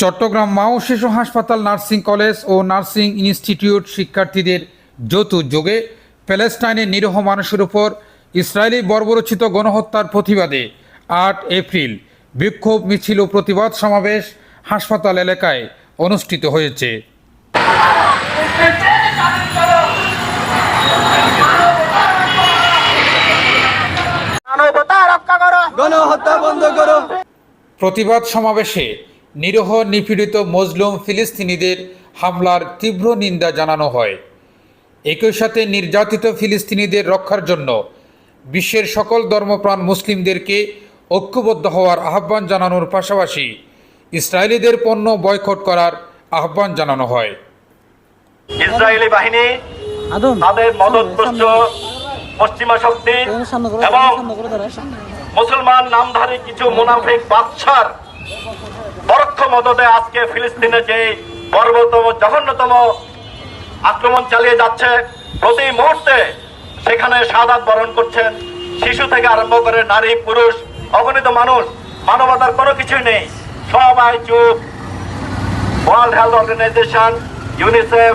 চট্টগ্রাম মা ও শিশু হাসপাতাল নার্সিং কলেজ ও নার্সিং ইনস্টিটিউট শিক্ষার্থীদের যৌথ যোগে প্যালেস্টাইনের নিরীহ মানুষের উপর ইসরায়েলি বর্বরচিত গণহত্যার প্রতিবাদে আট এপ্রিল বিক্ষোভ মিছিল ও প্রতিবাদ সমাবেশ হাসপাতাল এলাকায় অনুষ্ঠিত হয়েছে। মানবতা রক্ষা করো। গণহত্যা বন্ধ করো। প্রতিবাদ সমাবেশে নিরীহ নিপীড়িত মজলুম ফিলিস্তিনিদের হামলার তীব্র নিন্দা জানানো হয়। একই সাথে নির্যাতিত ফিলিস্তিনিদের রক্ষার জন্য বিশ্বের সকল ধর্মপ্রাণ মুসলিমদেরকে ঐক্যবদ্ধ হওয়ার আহ্বান জানানোর পাশাপাশি ইসরায়েলিদের পণ্য বয়কট করার আহ্বান জানানো হয়। ইসরায়েলি বাহিনী আদম তাদের মদতপুষ্ট পশ্চিমা শক্তি এবং মুসলমান নামধারী কিছু মুনাফিক বাদশার পরোক্ষ মদতে আজকে ফিলিস্তিনে যে বর্বতম জঘন্যতম আক্রমণ চালিয়ে যাচ্ছে, প্রতি মুহূর্তে সেখানে সাদাত বরণ করছেন। শিশু থেকে আরম্ভ করে নারী, পুরুষ, অগণিত মানুষ, মানবতার কোনো কিছুই নেই। সবাই চুপ। ওয়ার্ল্ড হেলথ অর্গানাইজেশন, ইউনিসেফ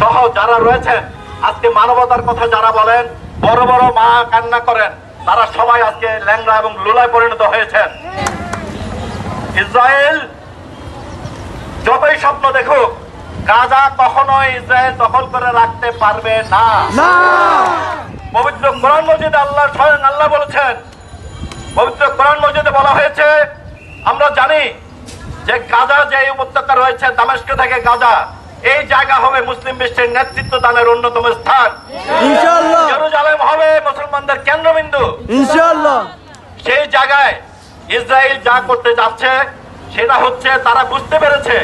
সহ যারা রয়েছেন, আজকে মানবতার কথা যারা বলেন, বড় বড় মা কান্না করেন, তারা সবাই আজকে ল্যাংড়া এবং লুলায় পরিণত হয়েছেন। ইসরায়েল যতই স্বপ্ন দেখুক গাজা কখনোই ইসরায়েল দখল করে রাখতে পারবে না। পবিত্র কোরআন মসজিদে আল্লাহ স্বয়ং আল্লাহ বলেছেন পবিত্র কোরআন মসজিদে বলা হয়েছে আমরা জানি যে গাজা যে উপত্যকা রয়েছে দামেস্ক থেকে গাজা এই জায়গা হবে মুসলিম বিশ্বের নেতৃত্ব দানের অন্যতম স্থান। জেরুজালেম হবে মুসলমানদের কেন্দ্রবিন্দু। সেই জায়গায় ইসরায়েল যা করতে যাচ্ছে, সেটা হচ্ছে তারা বুঝতে পেরেছে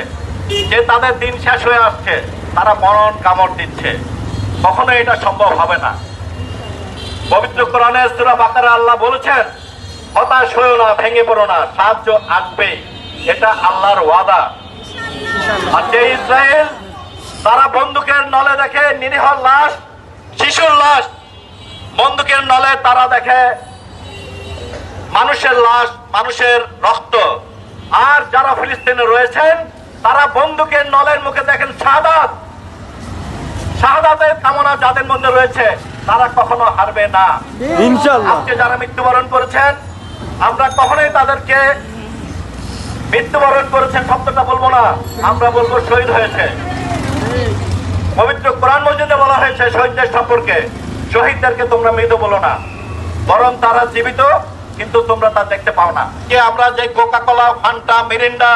যে তাদের দিন শেষ হয়ে আসছে। তারা মরণ কামড় দিচ্ছে। কখনো এটা সম্ভব হবে না। পবিত্র কোরআনে সূরা বাকারা আল্লাহ বলেছেন, হতাশ হয়েও না, ভেঙে পড়ো না, সাহায্য আসবেই। এটা আল্লাহর ওয়াদা। আর যে ইসরায়েল, তারা বন্দুকের নলে দেখে নিরীহ লাশ, শিশুর লাশ, বন্দুকের নলে তারা দেখে মানুষের লাশ মানুষের রক্ত। আর যারা ফিলিস্তিনে রয়েছেন তারা বন্দুকের নলের মুখে দেখেন শাহাদাত। শাহাদাতের কামনা যাদের মধ্যে রয়েছে তারা কখনো হারবে না। আজকে যারা মৃত্যুবরণ করেছেন আমরা কখনোই তাদেরকে মৃত্যুবরণ করেছেন শব্দটা বলব না আমরা বলব শহীদ হয়েছে। পবিত্র কোরআন মসজিদে বলা হয়েছে শহীদদের সম্পর্কে। শহীদদেরকে তোমরা মৃত বলো না বরং তারা জীবিত কিন্তু তোমরা তা দেখতে পাও না। যে আমরা যে Coca Cola Fanta Mirinda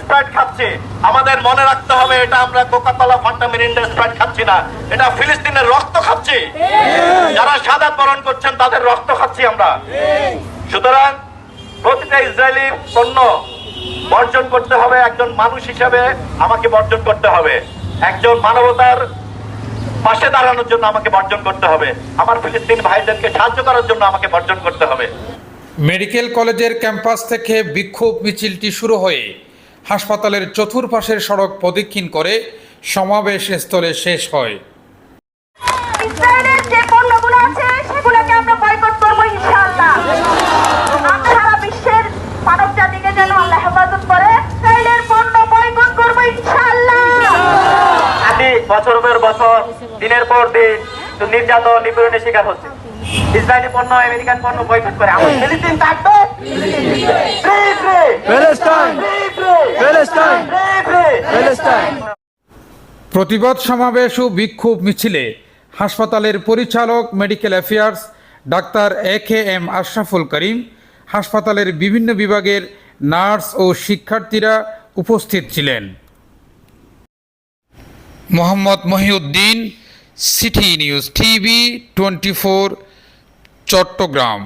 Sprite খাচ্ছি, আমাদের মনে রাখতে হবে এটা আমরা Coca Cola Fanta Mirinda Sprite খাচ্ছি না। এটা ফিলিস্তিনের রক্ত খাচ্ছি। যারা সাদা বরণ করছেন, তাদের রক্ত খাচ্ছি আমরা। সুতরাং প্রতিটা ইসরায়েলি পণ্য বর্জন করতে হবে, একজন মানুষ হিসাবে আমাকে বর্জন করতে হবে। একজন মানবতার পাশে দাঁড়ানোর জন্য আমাকে বর্জন করতে হবে। আমার ফিলিস্তিন ভাইদেরকে সাহায্য করার জন্য আমাকে বর্জন করতে হবে। মেডিকেল কলেজের ক্যাম্পাস থেকে বিক্ষোভ মিছিলটি শুরু হয়ে হাসপাতালের চতুর্পাশের সড়ক প্রদক্ষিণ করে সমাবেশ স্থলে শেষ হয়। ইসরায়েলের যে পণ্যগুলো আছে সেগুলোকে আমরা বয়কট করব ইনশাআল্লাহ। আমরা সারা বিশ্বের মানব জাতিকে যেন আল্লাহ হেফাজত করে ইসরায়েলের পণ্য বয়কট করব ইনশাআল্লাহ। আদি বছর পর বছর দিনের পর দিন তো নির্যাতন নিপীড়নের শিকার হচ্ছে। ইসরায়েলি পণ্য আমেরিকান পণ্য বয়কট করে। আমার ফিলিস্তিন থাকবে? প্রতিবাদ সমাবেশ ও বিক্ষোভ মিছিলে হাসপাতালের পরিচালক medical affairs doctor A K M Ashraful Karim হাসপাতালের বিভিন্ন বিভাগের নার্স ও শিক্ষার্থীরা উপস্থিত ছিলেন। Mohammad Mohiuddin city news TV twenty four Chattogram